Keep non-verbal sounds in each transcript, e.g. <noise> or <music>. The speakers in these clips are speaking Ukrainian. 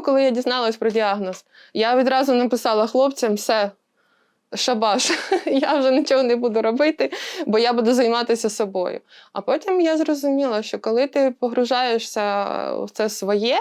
Коли я дізналась про діагноз, я відразу написала хлопцям все. Шабаш, <laughs> я вже нічого не буду робити, бо я буду займатися собою. А потім я зрозуміла, що коли ти погружаєшся в це своє,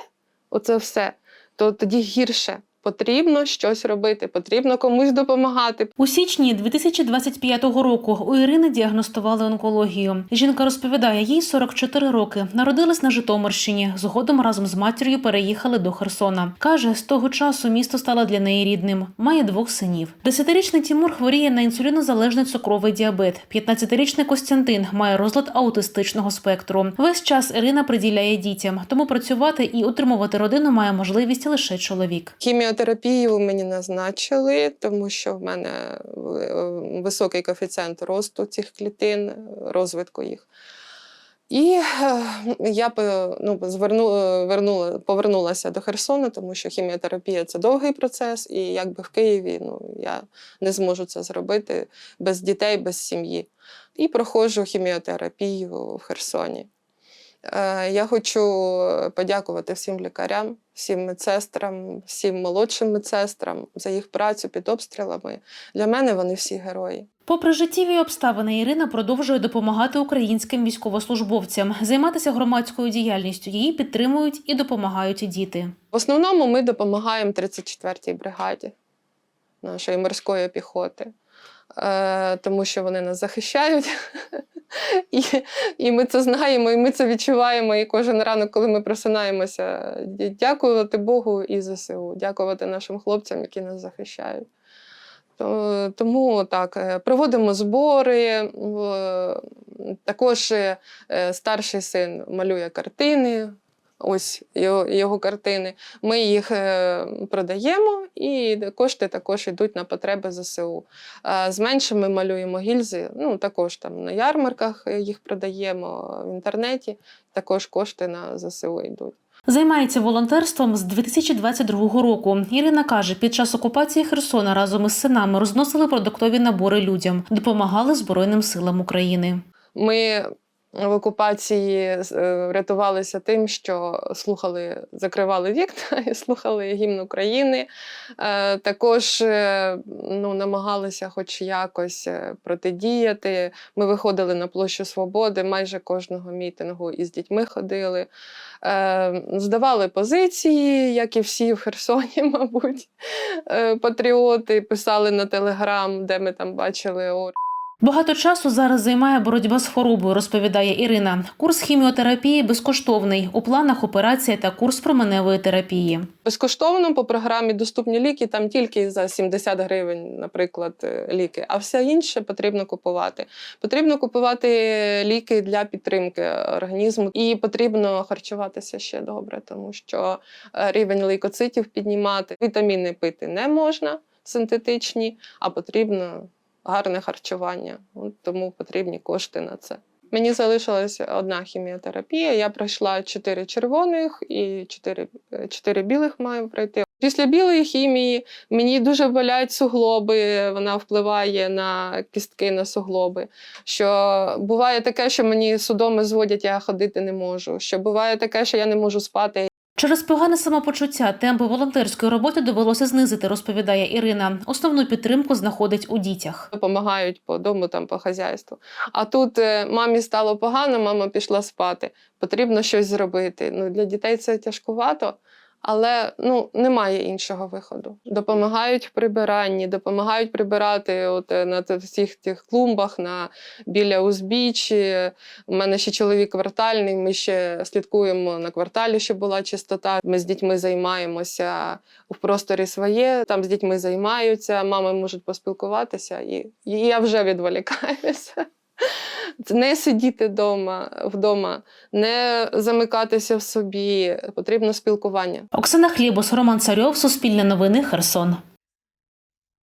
у це все, то тоді гірше. Потрібно щось робити, потрібно комусь допомагати. У січні 2025 року у Ірини діагностували онкологію. Жінка розповідає, їй 44 роки. Народилась на Житомирщині. Згодом разом з матір'ю переїхали до Херсона. Каже, з того часу місто стало для неї рідним. Має двох синів. Десятирічний Тімур хворіє на інсулінозалежний цукровий діабет. 15-річний Костянтин має розлад аутистичного спектру. Весь час Ірина приділяє дітям, тому працювати і утримувати родину має можливість лише чоловік. Хіміотерапію мені назначили, тому що в мене е, високий коефіцієнт росту цих клітин, розвитку їх. І е, я ну, зверну, е, вернула, повернулася до Херсону, тому що хіміотерапія це довгий процес, і якби в Києві ну, я не зможу це зробити без дітей, без сім'ї. І проходжу хіміотерапію в Херсоні. Е, Я хочу подякувати всім лікарям, всім медсестрам, всім молодшим медсестрам за їх працю під обстрілами. Для мене вони всі герої. Попри життєві обставини, Ірина продовжує допомагати українським військовослужбовцям, займатися громадською діяльністю. Її підтримують і допомагають діти. В основному ми допомагаємо 34-й бригаді нашої морської піхоти, е, тому що вони нас захищають. <laughs> І, і ми це знаємо, і ми це відчуваємо. І кожен ранок, коли ми просинаємося, дякувати Богу і ЗСУ, дякувати нашим хлопцям, які нас захищають. Тому так, е, проводимо збори. Також е, старший син малює картини. Ось його, його картини. Ми їх е, продаємо, і кошти також йдуть на потреби ЗСУ. З меншими малюємо гільзи. Ну, також там на ярмарках їх продаємо в інтернеті. Також кошти на ЗСУ йдуть. Займається волонтерством з 2022 року. Ірина каже, під час окупації Херсона разом із синами розносили продуктові набори людям, допомагали Збройним силам України. Ми в окупації е, врятувалися тим, що слухали, закривали вікна <laughs> і слухали гімн України. Е, Також е, ну, намагалися хоч якось протидіяти. Ми виходили на площу Свободи майже кожного мітингу і з дітьми ходили. Здавали позиції, як і всі в Херсоні, <laughs> мабуть. Патріоти писали на телеграм, де ми там бачили Багато часу зараз займає боротьба з хворобою, розповідає Ірина. Курс хіміотерапії безкоштовний. У планах операція та курс променевої терапії. Безкоштовно по програмі доступні ліки, там тільки за 70 гривень, наприклад, е, ліки, а все інше потрібно купувати. Потрібно купувати ліки для підтримки організму, і потрібно харчуватися ще добре, тому що е, рівень лейкоцитів піднімати. Вітаміни пити не можна синтетичні, а потрібно гарне харчування. Тому потрібні кошти на це. Мені залишилася одна хіміотерапія. Я пройшла чотири червоних і чотири, е, чотири білих маю пройти. Після білої хімії мені дуже болять суглоби, вона впливає на кістки, на суглоби. Що буває таке, що мені судоми зводять, я ходити не можу. Що буває таке, що я не можу спати, Через погане самопочуття темпи волонтерської роботи довелося знизити, розповідає Ірина. Основну підтримку знаходить у дітях. допомагають по дому, там, по хазяйству. А тут е, мамі стало погано, мама пішла спати. Потрібно щось зробити. Ну, для дітей це тяжкувато, але ну, немає іншого виходу. Допомагають в прибиранні, допомагають прибирати от, е, на всіх тих клумбах, на, біля узбіччя. У мене ще чоловік квартальний, ми ще слідкуємо на кварталі, щоб була чистота. Ми з дітьми займаємося в просторі своє, там з дітьми займаються, мами можуть поспілкуватися, і, і я вже відволікаюся. Не сидіти вдома, вдома, не замикатися в собі, потрібно спілкування. Оксана Хлібус, Роман Царьов, Суспільне новини, Херсон.